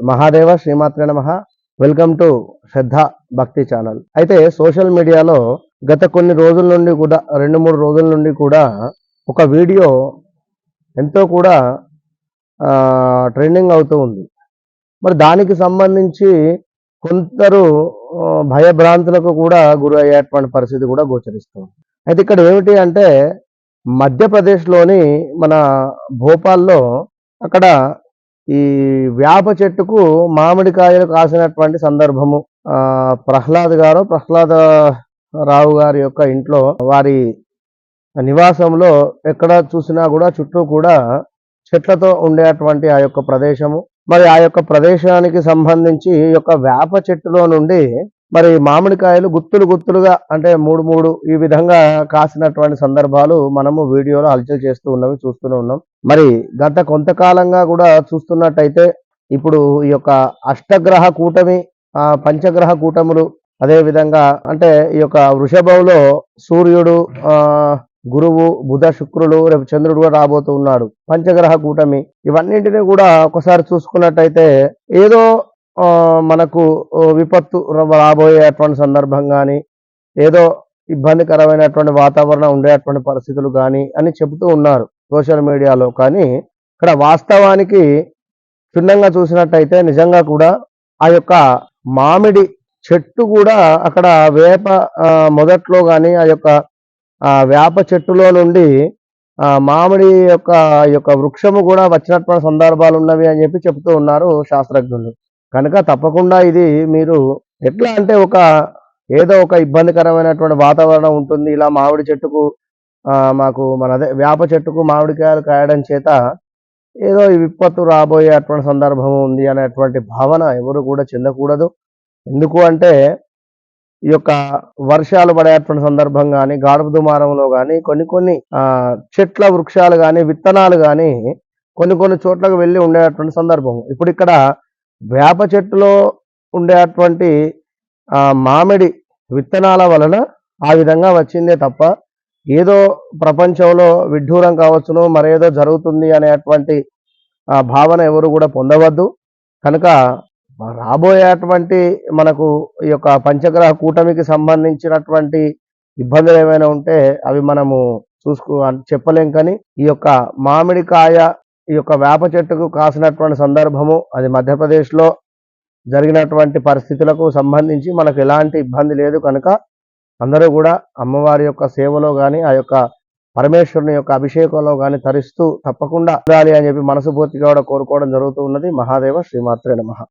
మహాదేవ శ్రీమాత్రే నమ. Welcome to శ్రద్ధ భక్తి ఛానల్. అయితే సోషల్ మీడియాలో గత కొన్ని రోజుల నుండి కూడా రెండు మూడు రోజుల నుండి కూడా ఒక వీడియో ఎంతో కూడా ట్రెండింగ్ అవుతూ ఉంది. మరి దానికి సంబంధించి కొందరు భయభ్రాంతులకు కూడా గురి అయ్యేటువంటి పరిస్థితి కూడా గోచరిస్తుంది అయితే ఇక్కడ ఏమిటి అంటే మధ్యప్రదేశ్లోని మన భోపాల్లో అక్కడ ఈ వేప చెట్టుకు మామిడికాయలు కాసినటువంటి సందర్భము ఆ ప్రహ్లాద్ గారు ప్రహ్లాద రావు గారి యొక్క ఇంట్లో వారి నివాసంలో ఎక్కడ చూసినా కూడా చుట్టూ కూడా చెట్లతో ఉండేటువంటి ఆ యొక్క ప్రదేశము. మరి ఆ యొక్క ప్రదేశానికి సంబంధించి ఈ యొక్క వేప చెట్టులో నుండి మరి మామిడికాయలు గుత్తులు గుత్తులుగా అంటే మూడు మూడు ఈ విధంగా కాసినటువంటి సందర్భాలు మనము వీడియోలో హల్చల్ చేస్తూ ఉన్నవి చూస్తూనే ఉన్నాం. మరి గత కొంతకాలంగా కూడా చూస్తున్నట్టయితే ఇప్పుడు ఈ యొక్క అష్టగ్రహ కూటమి పంచగ్రహ కూటములు అదే విధంగా అంటే ఈ యొక్క వృషభంలో సూర్యుడు గురువు బుధ శుక్రులు రేపు చంద్రుడు కూడా రాబోతూ ఉన్నాడు. పంచగ్రహ కూటమి ఇవన్నింటినీ కూడా ఒకసారి చూసుకున్నట్టయితే ఏదో మనకు విపత్తు రాబోయేటువంటి సందర్భం కానీ ఏదో ఇబ్బందికరమైనటువంటి వాతావరణం ఉండేటువంటి పరిస్థితులు కానీ అని చెబుతూ ఉన్నారు సోషల్ మీడియాలో. కానీ ఇక్కడ వాస్తవానికి క్షుణ్ణంగా చూసినట్టయితే నిజంగా కూడా ఆ యొక్క మామిడి చెట్టు కూడా అక్కడ వేప మొదట్లో కానీ ఆ యొక్క వేప చెట్టులో నుండి మామిడి యొక్క యొక్క వృక్షము కూడా వచ్చినటువంటి సందర్భాలు ఉన్నవి అని చెప్పి చెబుతూ ఉన్నారు శాస్త్రజ్ఞులు. కనుక తప్పకుండా ఇది మీరు ఎట్లా అంటే ఒక ఏదో ఒక ఇబ్బందికరమైనటువంటి వాతావరణం ఉంటుంది. ఇలా మామిడి చెట్టుకు మాకు మన అదే వేప చెట్టుకు మామిడికాయలు కాయడం చేత ఏదో ఈ విపత్తు రాబోయే అటువంటి సందర్భం ఉంది అనేటువంటి భావన ఎవరు కూడా చెందకూడదు. ఎందుకు అంటే ఈ యొక్క వర్షాలు పడేటువంటి సందర్భం కానీ గాడుపు దుమారంలో కానీ కొన్ని కొన్ని చెట్ల వృక్షాలు కానీ విత్తనాలు కానీ కొన్ని కొన్ని చోట్లకు వెళ్ళి ఉండేటువంటి సందర్భం. ఇప్పుడు ఇక్కడ వేప చెట్టులో ఉండేటువంటి మామిడి విత్తనాల వలన ఆ విధంగా వచ్చిందే తప్ప ఏదో ప్రపంచంలో విడ్డూరం కావచ్చును మరేదో జరుగుతుంది అనేటువంటి భావన ఎవరు కూడా పొందవద్దు. కనుక రాబోయేటువంటి మనకు ఈ యొక్క పంచగ్రహ కూటమికి సంబంధించినటువంటి ఇబ్బందులు ఏమైనా ఉంటే అవి మనము చూసుకో చెప్పలేం కానీ ఈ యొక్క మామిడికాయ ఈ యొక్క వేప చెట్టుకు కాసినటువంటి సందర్భము అది మధ్యప్రదేశ్లో జరిగినటువంటి పరిస్థితులకు సంబంధించి మనకు ఎలాంటి ఇబ్బంది లేదు కనుక అందరూ కూడా అమ్మవారి యొక్క సేవలో కానీ ఆ యొక్క పరమేశ్వరుని యొక్క అభిషేకంలో కానీ తరిస్తూ తప్పకుండా ఉండాలి అని చెప్పి మనసుపూర్తిగా కూడా కోరుకోవడం జరుగుతూ ఉన్నది. మహాదేవ శ్రీమాత్రే నమ.